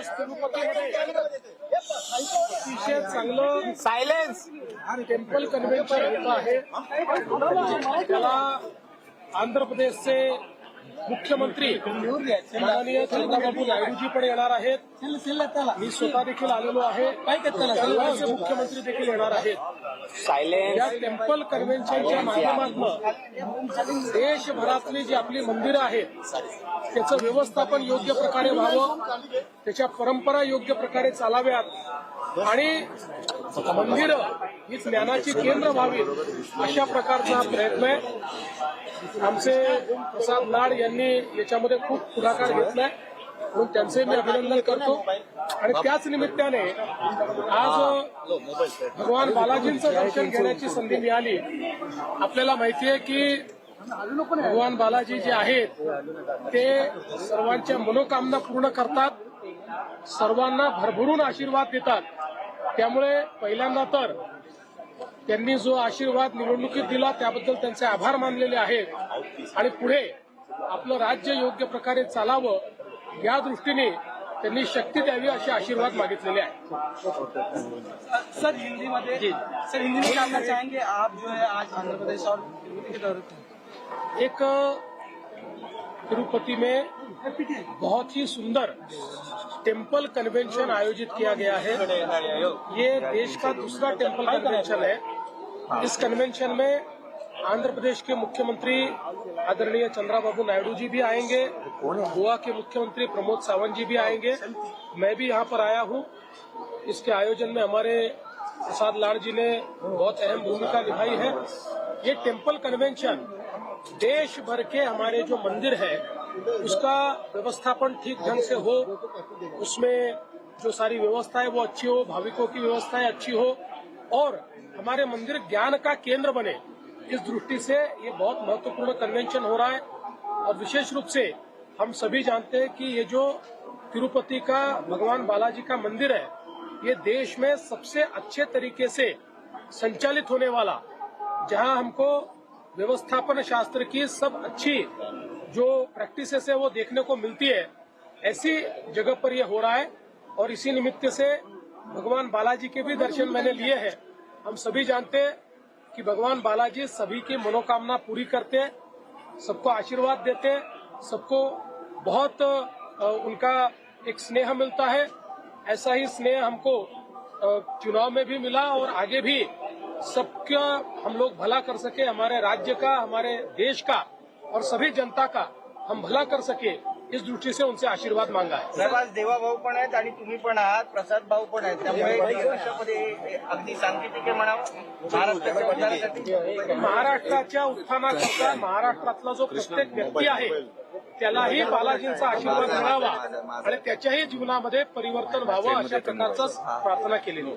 आज तिरुपतीमध्ये चांगलं silence temple convention आहे. त्याला आंध्र प्रदेशचे मुख्यमंत्री माननीय चंद्रबाबू नायडूजी पण येणार आहेत. मी स्वतः देखील आलेलो आहे. केरळचे मुख्यमंत्री देखील येणार आहेत. या टेम्पल कन्व्हेन्शनच्या माध्यमातून देशभरातली जी आपली मंदिरं आहेत त्याचं व्यवस्थापन योग्य प्रकारे व्हावं त्याच्या परंपरा योग्य प्रकारे चालाव्यात आणि मंदिरं ही ज्ञानाची केंद्र व्हावीत अशा प्रकारचा प्रयत्न आहे. आमचे प्रसाद लाड यांनी याच्यामध्ये खूप पुढाकार घेतलाय. म्हणून त्यांचे मी अभिनंदन करतो. आणि त्याच निमित्ताने आज भगवान बालाजींचं दर्शन घेण्याची संधी मिळाली. आपल्याला माहिती आहे की भगवान बालाजी जे आहेत ते सर्वांच्या मनोकामना पूर्ण करतात. सर्वांना भरभरून आशीर्वाद देतात. त्यामुळे पहिल्यांदा तर त्यांनी जो आशीर्वाद निवडणुकीत दिला त्याबद्दल त्यांचे आभार मानलेले आहेत. आणि पुढे आपलं राज्य योग्य प्रकारे चालावं या दृष्टीने त्यांनी शक्ती द्यावी असे आशीर्वाद मागितलेले आहेत. सर हिंदी में सर हिंदी में जानना चाहेंगे आप जो है आज आंध्र प्रदेश और तिरुपति एक तिरुपति में बहुत ही सुंदर टेम्पल कन्वेंशन आयोजित किया गया है। ये देश का दूसरा टेम्पल कन्वेंशन है। इस कन्वेंशन में आंध्र प्रदेश के मुख्यमंत्री आदरणीय चंद्राबाबू नायडू जी भी आएँगे, गोवा के मुख्यमंत्री प्रमोद सावंत जी भी आएँगे। मैं भी यहाँ पर आया हूँ। इसके आयोजन में हमारे प्रसाद लाल जी ने बहुत अहम भूमिका निभाई है। ये टेंपल कन्वेंशन देश भर के हमारे जो मंदिर है, उसका व्यवस्थापन ठीक ढंग से हो, उसमें जो सारी व्यवस्था है वो अच्छी हो, भाविकों की व्यवस्थाएँ अच्छी हो और हमारे मंदिर ज्ञान का केंद्र बने, इस दृष्टि से ये बहुत महत्वपूर्ण कन्वेंशन हो रहा है। और विशेष रूप से हम सभी जानते हैं कि ये जो तिरुपति का, भगवान बालाजी का मंदिर है, ये देश में सबसे अच्छे तरीके से संचालित होने वाला, जहाँ हमको व्यवस्थापन शास्त्र की सब अच्छी जो प्रैक्टिसेस है वो देखने को मिलती है, ऐसी जगह पर ये हो रहा है। और इसी निमित्त से भगवान बालाजी के भी दर्शन मैंने लिए हैं। हम सभी जानते हैं कि भगवान बालाजी सभी की मनोकामना पूरी करते हैं, सबको आशीर्वाद देते हैं, सबको बहुत उनका एक स्नेह मिलता है। ऐसा ही स्नेह हमको चुनाव में भी मिला और आगे भी सबका हम लोग भला कर सके, हमारे राज्य का, हमारे देश का और सभी जनता का हम भला कर सके। इस दृष्टि से उनसे आशीर्वाद मांगा है। साहेब आज देवा भाऊ पण आहेत आणि तुम्ही पण आहात प्रसाद भाऊ पण आहेत. त्यामुळे दीड वर्षामध्ये अगदी सांकेतिक आहे म्हणावं महाराष्ट्राच्या उद्धारासाठी. महाराष्ट्राच्या उत्थानाकरता महाराष्ट्रातला जो प्रत्येक व्यक्ती आहे त्यालाही बालाजींचा आशीर्वाद मिळावा आणि त्याच्याही जीवनामध्ये परिवर्तन व्हावं अशा प्रकारचाच प्रार्थना केलेली.